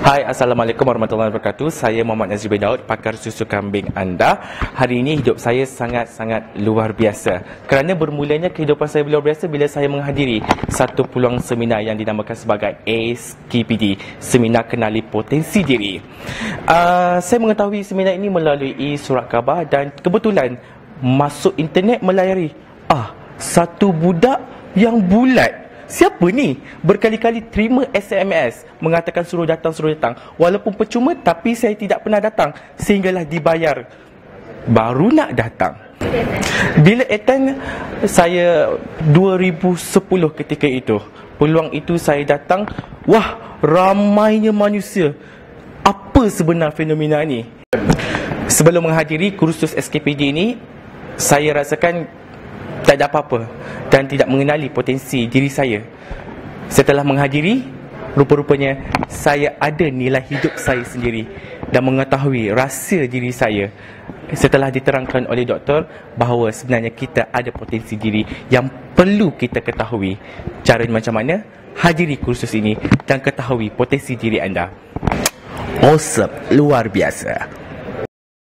Hai, Assalamualaikum warahmatullahi wabarakatuh. Saya Muhammad Nazri bin Daud, pakar susu kambing anda. Hari ini hidup saya sangat-sangat luar biasa. Kerana bermulanya kehidupan saya luar biasa bila saya menghadiri satu peluang seminar yang dinamakan sebagai ASKPD, Seminar Kenali Potensi Diri. Uh, saya mengetahui seminar ini melalui surat khabar dan kebetulan masuk internet melayari. Ah, satu budak yang bulat Siapa ni? Berkali-kali terima SMS mengatakan suruh datang, suruh datang. Walaupun percuma tapi saya tidak pernah datang sehinggalah dibayar. Baru nak datang. Bila attend saya 2010 ketika itu. Peluang itu saya datang, wah ramainya manusia. Apa sebenar fenomena ni? Sebelum menghadiri kursus SKPD ini, saya rasakan tak ada apa-apa dan tidak mengenali potensi diri saya. Setelah menghadiri, rupa-rupanya saya ada nilai hidup saya sendiri dan mengetahui rahsia diri saya setelah diterangkan oleh doktor bahawa sebenarnya kita ada potensi diri yang perlu kita ketahui. Cara macam mana? Hadiri kursus ini dan ketahui potensi diri anda. Awesome, luar biasa.